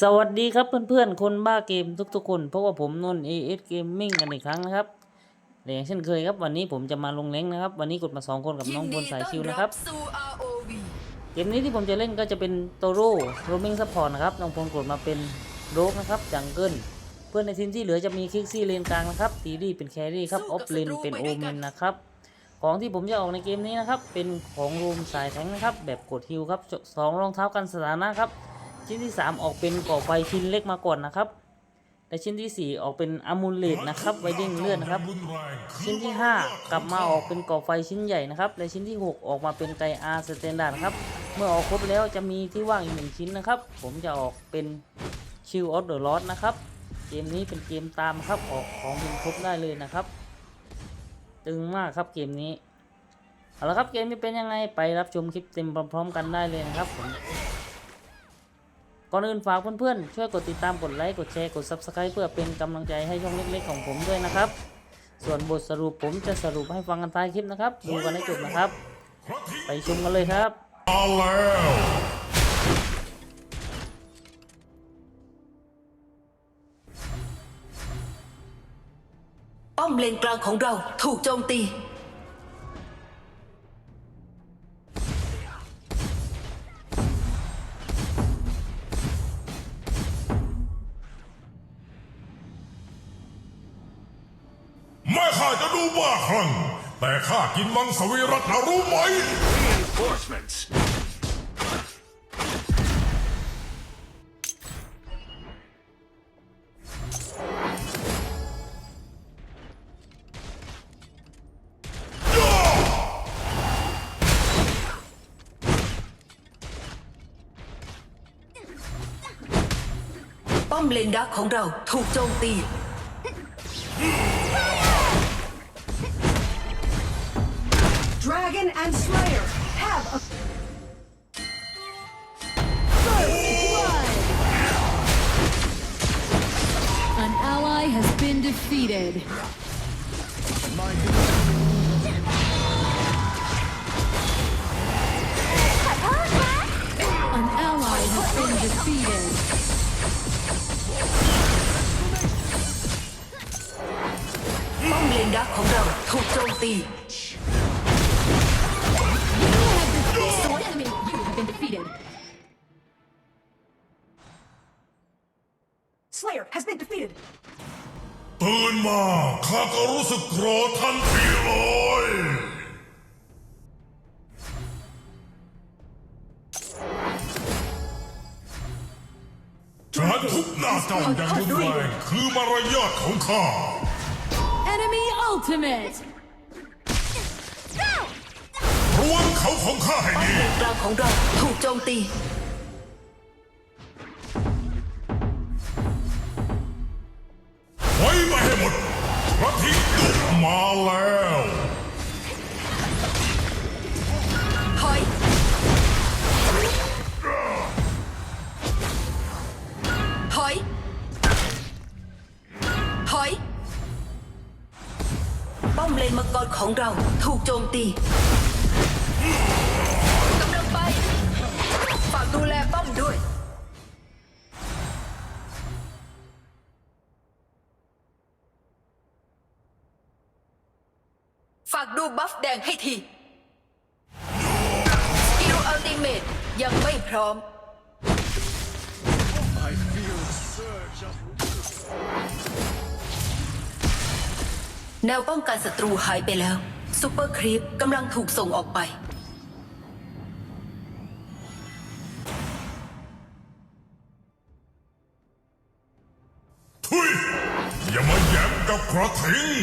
สวัสดีครับเพื่อนๆ คนบ้าเกมทุกๆคนเพราะว่าผมนนท์ AS Gaming กันอีกครั้งนะครับและอย่างเช่นเคยครับวันนี้ผมจะมาลงเล้งนะครับ วันนี้กดมาสองคนกับน้องบนสายชิวนะครับสู่ ROV เกมนี้ที่ผมจะเล่นก็จะเป็นโตโร่โรมิงซัพพอร์ตนะครับน้องพลกดมาเป็นโรกนะครับจังเกิลเพื่อนในทีมที่เหลือจะมีคิกซี่เลนกลางนะครับตีดีเป็นแครี่ครับออฟเลนเป็นโอเมนนะครับของที่ผมจะออกในเกมนี้นะครับเป็นของรูมสายแทงค์นะครับแบบกดฮิลครับสองรองเท้ากันสถานะครับ ชิ้นที่ 3 ออกเป็นก่อไฟชิ้นเล็กมาก่อนนะครับ และชิ้นที่ 4 ออกเป็นอะมูลเลตนะครับไวดิ้งเลือดนะครับ ชิ้นที่ 5 กลับมาออกเป็นก่อไฟชิ้นใหญ่นะครับ และชิ้นที่ 6 ออกมาเป็นไกอาร์สเตนดาร์ดครับ เมื่อออกครบแล้วจะมีที่ว่างอีกหนึ่งชิ้นนะครับ ผมจะออกเป็นชิลออฟเดอะลอสนะครับ เกมนี้เป็นเกมตามครับออกของเป็นครบได้เลยนะครับ ตึงมากครับเกมนี้เอาละครับเกมนี้เป็นยังไงไปรับชมคลิปเต็มพร้อมๆกันได้เลยนะครับผม ก่อนอื่นฝากเพื่อนๆ ช่วยกดติดตามกดไลค์กดแชร์กด Subscribe เพื่อเป็นกำลังใจให้ช่องเล็กๆของผมด้วยนะครับ ส่วนบทสรุปผมจะสรุปให้ฟังกันท้ายคลิปนะครับ ดูกันให้จบนะครับ ไปชมกันเลยครับมาแล้วป้อมเลนกลางของเราถูกโจมตี ม่ข้าจะดูบ้าคลั่งแต่ข้ากินมังสวิรัตนะรู้ไหม Reinforcements! ป้อมเลนดักของเราถูกโจมตี An ally has been defeated. An ally has been defeated. ป้อมเลนดัก ตื่นมาข้าก็รู้สึกโกรธทันทีเลยฉันทุบหน้าเจ้าอย่างรุนแรงคือมารยาทของข้า Enemy ultimate. รวมเขาของข้าให้ป้อมดีเลนกลางของเราถูกโจมตี มาแล้วถอยถอยถอยป้อมเลนมังกรของเราถูกโจมตีกำลังไปฝากดูแลป้อมด้วย บัฟแดงให้ทีสกิลอัลติเมตยังไม่พร้อม I feel a surge of แนวป้องกันศัตรูหายไปแล้วซูเปอร์ครีปกำลังถูกส่งออกไป ทุยอย่ามาแย้มกับกระทิง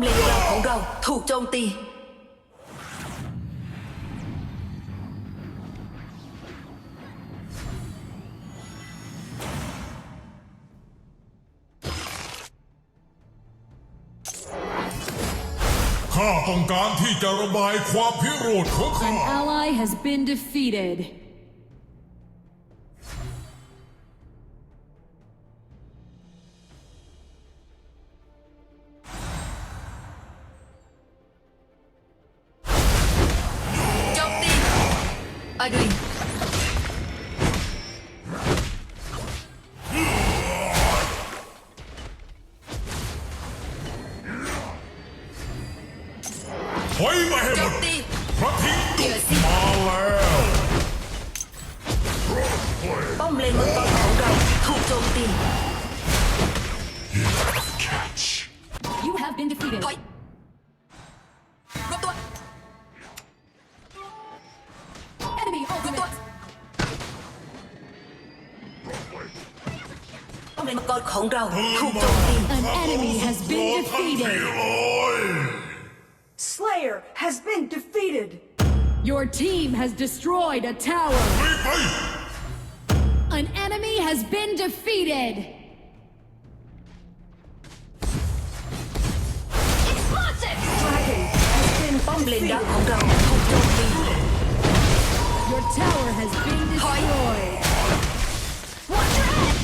เลนกลางของเราถูกโจมตีข้าต้องการที่จะระบายความพิโรธของข้า นมังกรของเราถูกโจมตี You have been defeated. ถอยรวบตัว Enemy รวบตัว ultimate. ป้อมเลนมังกรของเรา ตื่น ถูก มา โจมตี An enemy has been ทันที defeated. เลย Slayer has been defeated. Your team has destroyed a tower. ไปไป An enemy has been defeated. Explosive! Dragon has been ป้อมเลน defeated. ดักของเราถูกโจมตี Your tower has been destroyed. Watch your head!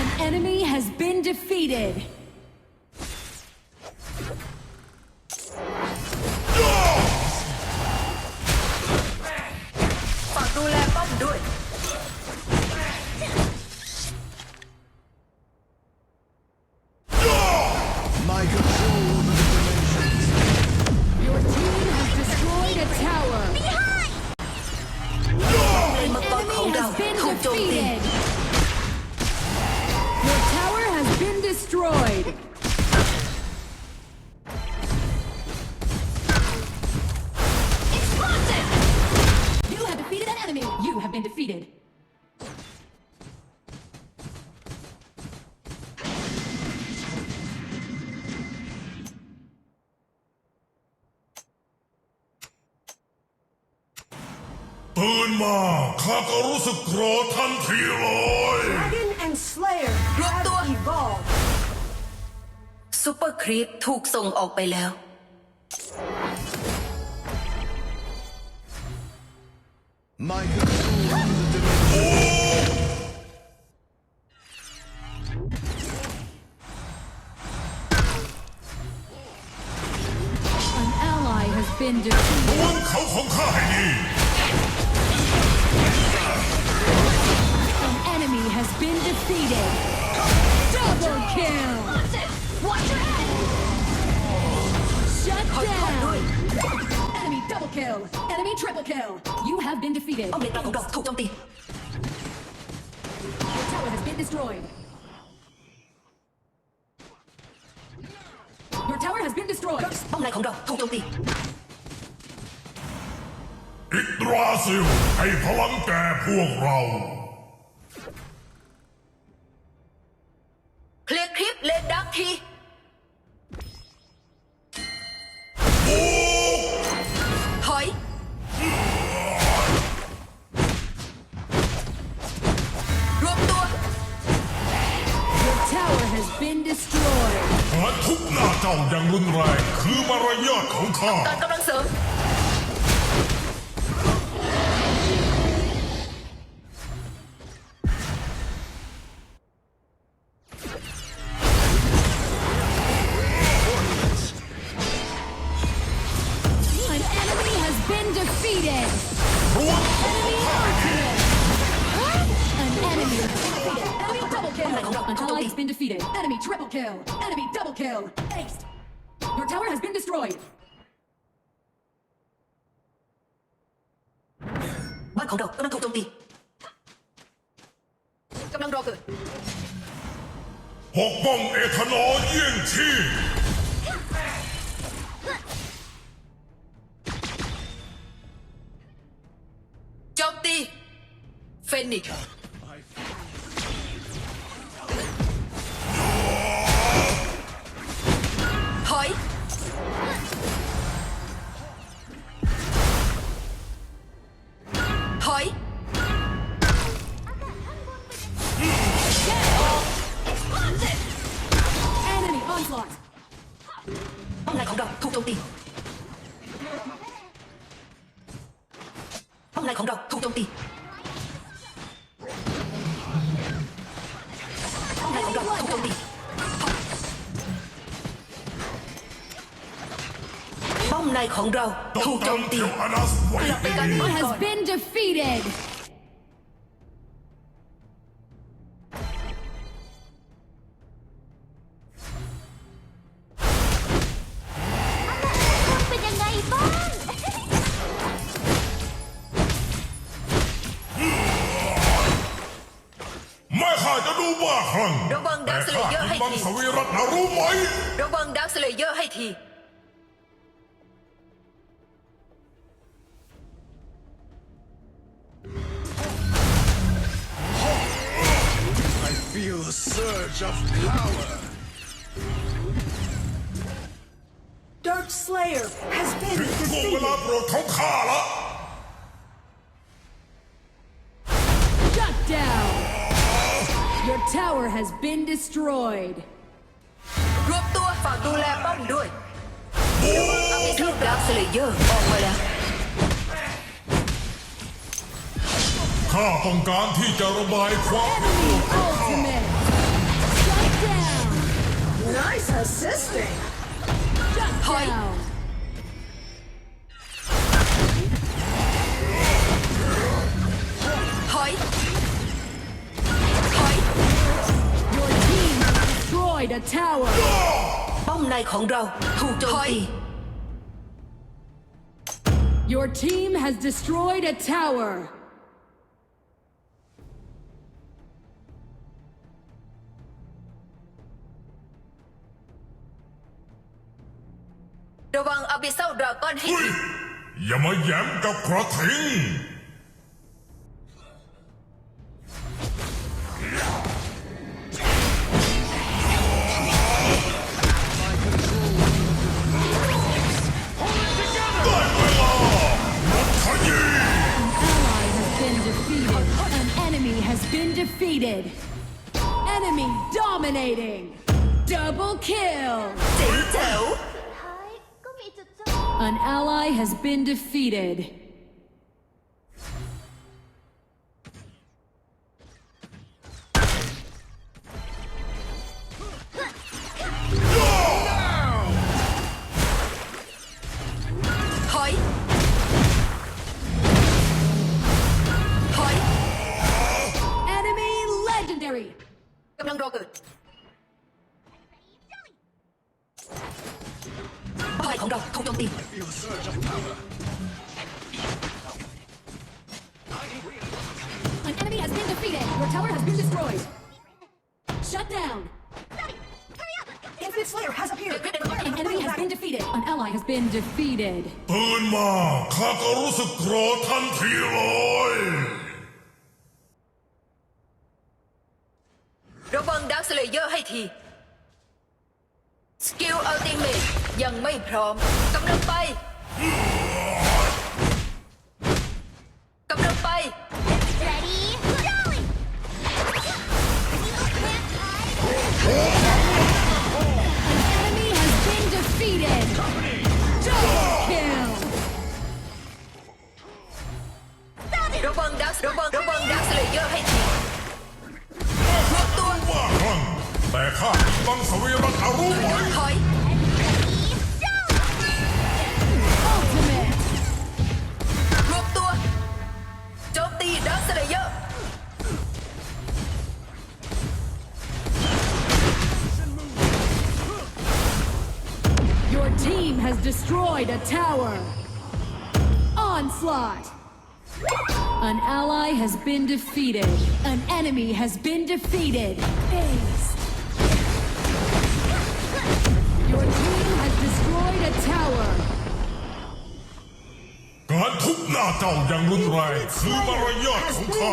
An enemy has been defeated. ตื่นมาข้าก็รู้สึกโกรธทันทีเลย Dragon and Slayer have Ruptua. evolved. ซูเปอร์ครีปถูกส่งออกไปแล้ว My control over the dimensions. An ally has been defeated. ดวงเขาของข้าให้ดี has been defeated. Double kill. Explosive! Watch your head! Shut ถอยถอยด้วย down. Enemy double kill. Enemy triple kill. You have been defeated. ป้อมเลนดักของเราถูกโจมตี Your tower has been destroyed. Your tower has been destroyed. ป้อมเลนของเราถูกโจมตีอิตราซิลให้พลังแก่พวกเรา เจ้าอย่างรุนแรงคือมารยาทของข้า การกำลังเสริม double kill. Aced. Your tower has been destroyed. บ้านของเรากำลังถูกโจมตีกำลังรอเกิด ปกป้องเอทานอลเยี่ยงชีพโจมตี เฟนิกซ์ ป้อมในของเราต้องถูกโจมตีจำเจ้าอนาสไว้กลับไปดีกันบ้าน Has ก่อน been defeated. Surge of power. Dark Slayer has been ถึงช่วงเว defeated. ลาโปรดของข้าละ Shut down. Your tower has been destroyed. รวบตัวฝากดูแลป้อมด้วยเอาไปลูกดักสเลเยอร์ออกมาแล้ว ข้าต้องการที่จะระบายความ Enemy Nice assisting. Shut Hi. down. ถอยถอย Your team has destroyed a tower. ป้อมในของเราถูกโจมตี Your team has destroyed a tower. ระวังอบิเซลดราก้อนให้เฮ้ยทีอย่ามาแย้มกับกระทิงได้เวลาลดขยี้ ally has been defeated. An enemy has been defeated. Enemy dominating. Double kill. เจ๋งแจ๋ว An ally has been defeated. ถอยถอย Enemy legendary. กำ Feel a surge of power. An enemy has been defeated. Your tower has been destroyed. Shut down. Infinite Slayer has appeared. An enemy has been defeated. An ally has been defeated. ตื่นมา ข้าก็รู้สึกโกรธทันทีเลย ระวังดักสเลเยอร์ให้ที สกิลอัลติเมท ยังไม่พร้อมกำลังไปกำลังไป ready going Enemy has been defeated. Double kill. ระวังดักระวังระวังดักสเลเยอร์ให้ทีรวบตัวว่าคลั่งแต่ข้ากินมังสวิรัตนะรู้ไหมถอย destroyed a tower. Onslaught. An ally has been defeated. An enemy has been defeated. Ace. Your team has destroyed a tower. การทุบหน้าเจ้าอย่างรุนแรง Infinite คือมาร Slayer ยาท has ของ been ข้า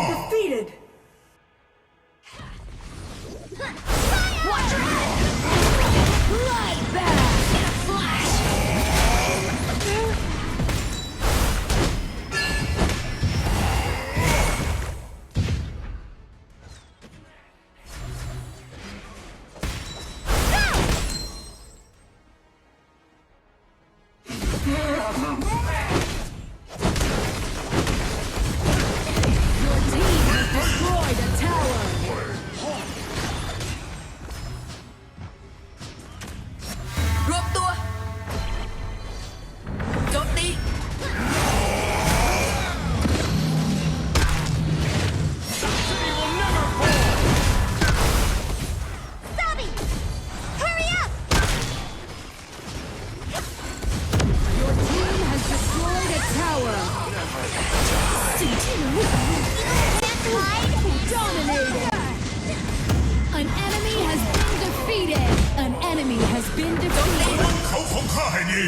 An enemy has been defeated! เขาของข้าให้ดี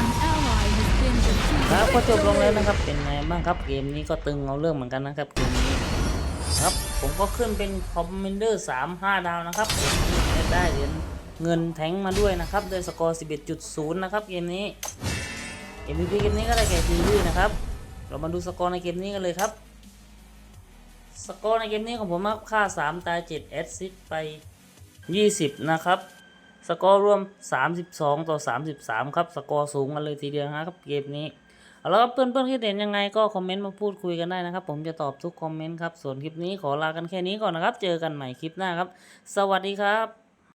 An ally has been ครับก็ defeated! จบลงแล้วนะครับเป็นไงบ้างครับเกมนี้ก็ตึงเอาเรื่องเหมือนกันนะครับเกมนี้ครับผมก็ขึ้นเป็นคอมเมนเดอร์3 5 ดาวนะครับเกมนี้ได้เหรียญเงินแทงมาด้วยนะครับด้วยสกอร์ 11.0 นะครับเกมนี้ MVP เกมนี้ก็ได้แก่ทีวีนะครับ เรามาดูสกอร์ในเกมนี้กันเลยครับ สกอร์ในเกมนี้ของผมมากค่า 3 ตาย7แอดซิสไป 20 นะครับ สกอร์รวม 32 ต่อ 33 ครับ สกอร์สูงกันเลยทีเดียวนะครับเกมนี้เอาละครับเพื่อนๆคิดเห็นยังไงก็คอมเมนต์มาพูดคุยกันได้นะครับ ผมจะตอบทุกคอมเมนต์ครับ ส่วนคลิปนี้ขอลากันแค่นี้ก่อนนะครับ เจอกันใหม่คลิปหน้าครับ สวัสดีครับ